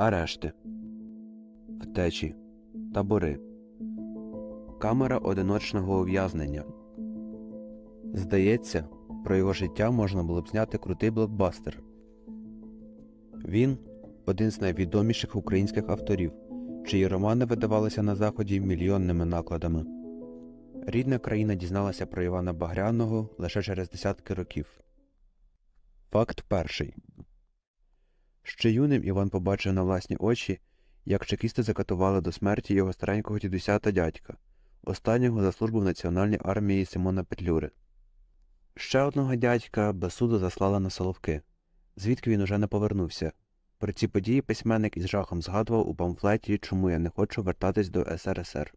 Арешти. Втечі. Табори. Камера одиночного ув'язнення. Здається, про його життя можна було б зняти крутий блокбастер. Він один з найвідоміших українських авторів, чиї романи видавалися на заході мільйонними накладами. Рідна країна дізналася про Івана Багряного лише через десятки років. Факт перший. Ще юним Іван побачив на власні очі, як чекісти закатували до смерті його старенького дідуся та дядька, останнього за службу в Національній армії Симона Петлюри. Ще одного дядька без суду заслали на Соловки, звідки він уже не повернувся. Про ці події письменник із жахом згадував у памфлеті Чому я не хочу вертатись до СРСР.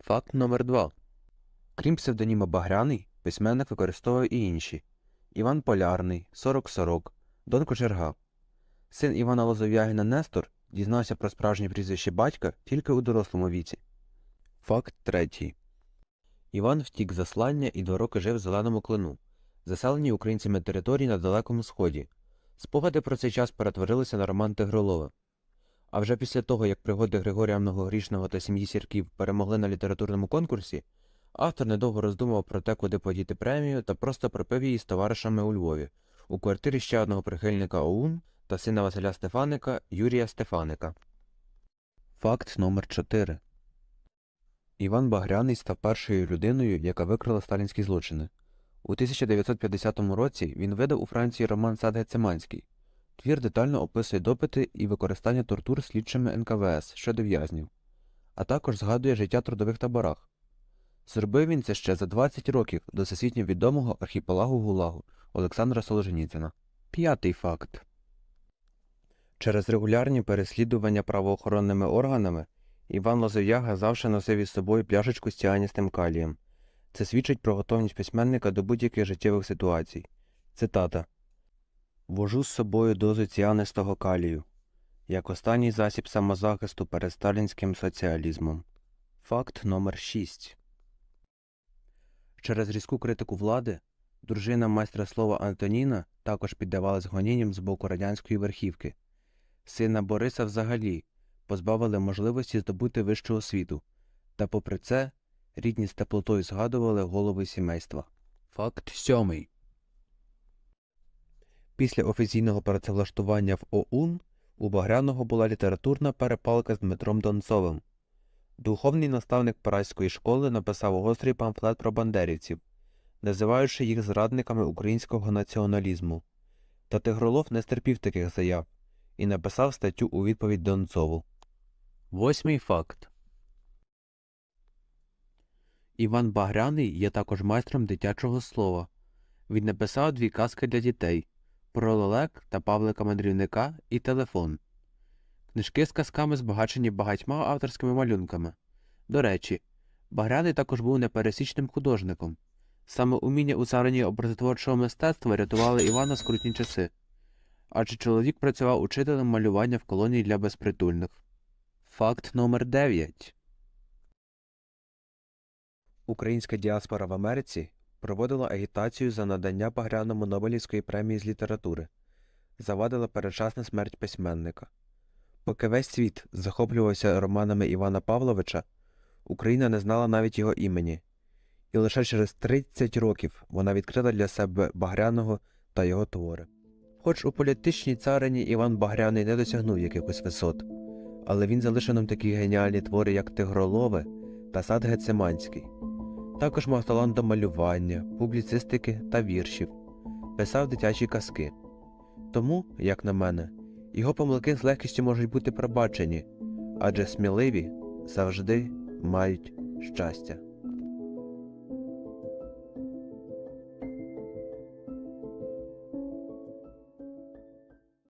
Факт номер 2 Крім псевдоніма Багряний, письменник використовував і інші Іван Полярний, Сорок Сорок, Дон Кочерга. Син Івана Лозов'ягіна Нестор дізнався про справжнє прізвище батька тільки у дорослому віці. Факт третій. Іван втік заслання і два роки жив в Зеленому клину, заселеній українцями території на Далекому Сході. Спогади про цей час перетворилися на роман Тигролова. А вже після того, як пригоди Григорія Многогрішного та сім'ї Сірків перемогли на літературному конкурсі, автор недовго роздумав про те, куди подіти премію, та просто пропив її з товаришами у Львові, у квартирі ще одного прихильника ОУН та сина Василя Стефаника Юрія Стефаника. Факт номер 4 Іван Багряний став першою людиною, яка викрила сталінські злочини. У 1950 році він видав у Франції роман Сад Гециманський. Твір детально описує допити і використання тортур слідчими НКВС щодо в'язнів, а також згадує життя в трудових таборах. Зробив він це ще за 20 років до всесвітньо відомого архіпелагу Гулагу Олександра Солженіцина. П'ятий факт. Через регулярні переслідування правоохоронними органами Іван Лозов'яга завжди носив із собою пляшечку з ціаністим калієм. Це свідчить про готовність письменника до будь-яких життєвих ситуацій. Цитата Вожу з собою дозу ціанистого калію, як останній засіб самозахисту перед сталінським соціалізмом. Факт номер 6 Через різку критику влади дружина майстра слова Антоніна також піддавалась гонінням з боку радянської верхівки. Сина Бориса взагалі позбавили можливості здобути вищу освіту, та попри це рідні з теплотою згадували голови сімейства. Факт сьомий. Після офіційного працевлаштування в ОУН у Багряного була літературна перепалка з Дмитром Донцовим. Духовний наставник Параської школи написав гострий памфлет про бандерівців, називаючи їх зрадниками українського націоналізму. Та Тигролов не стерпів таких заяв і написав статтю у відповідь Донцову. Восьмий факт. Іван Багряний є також майстром дитячого слова. Він написав дві казки для дітей про лелек та Павлика Мандрівника і телефон. Книжки з казками збагачені багатьма авторськими малюнками. До речі, Багряний також був непересічним художником. Саме уміння у царині образотворчого мистецтва рятували Івана скрутні часи, адже чоловік працював учителем малювання в колонії для безпритульних. Факт номер 9 Українська діаспора в Америці проводила агітацію за надання Багряному Нобелівської премії з літератури, завадила передчасна смерть письменника. Поки весь світ захоплювався романами Івана Павловича, Україна не знала навіть його імені, і лише через 30 років вона відкрила для себе Багряного та його твори. Хоч у політичній царині Іван Багряний не досягнув якихось висот, але він залишив нам такі геніальні твори, як Тигролове та Сад Гециманський. Також мав талант до малювання, публіцистики та віршів, писав дитячі казки. Тому, як на мене, його помилки з легкістю можуть бути пробачені, адже сміливі завжди мають щастя.